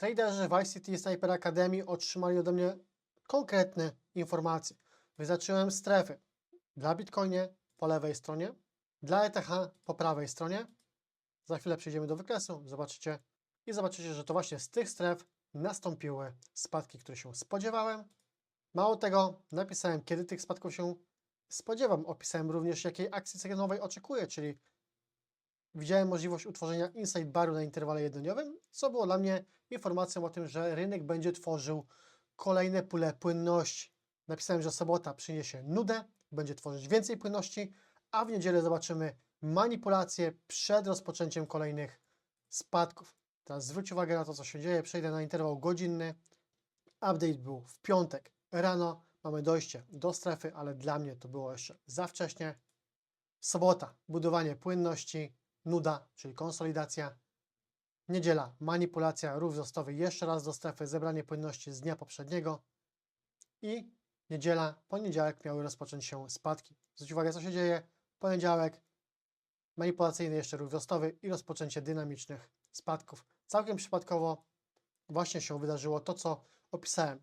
Traderzy w ICT Sniper Academy otrzymali ode mnie konkretne informacje. Wyznaczyłem strefy dla Bitcoinie po lewej stronie, dla ETH po prawej stronie. Za chwilę przejdziemy do wykresu, zobaczycie i zobaczycie, że to właśnie z tych stref nastąpiły spadki, które się spodziewałem. Mało tego, napisałem, kiedy tych spadków się spodziewam. Opisałem również, jakiej akcji cenowej oczekuję, czyli widziałem możliwość utworzenia inside baru na interwale jednodniowym, co było dla mnie informacją o tym, że rynek będzie tworzył kolejne pule płynności. Napisałem, że sobota przyniesie nudę, będzie tworzyć więcej płynności, a w niedzielę zobaczymy manipulacje przed rozpoczęciem kolejnych spadków. Teraz zwróć uwagę na to, co się dzieje. Przejdę na interwał godzinny. Update był w piątek rano. Mamy dojście do strefy, ale dla mnie to było jeszcze za wcześnie. Sobota, budowanie płynności, nuda, czyli konsolidacja. Niedziela, manipulacja, ruch wzrostowy jeszcze raz do strefy, zebranie płynności z dnia poprzedniego. I niedziela, poniedziałek miały rozpocząć się spadki. Zwróć uwagę, co się dzieje. Poniedziałek, manipulacyjny jeszcze ruch wzrostowy i rozpoczęcie dynamicznych spadków. Całkiem przypadkowo właśnie się wydarzyło to, co opisałem.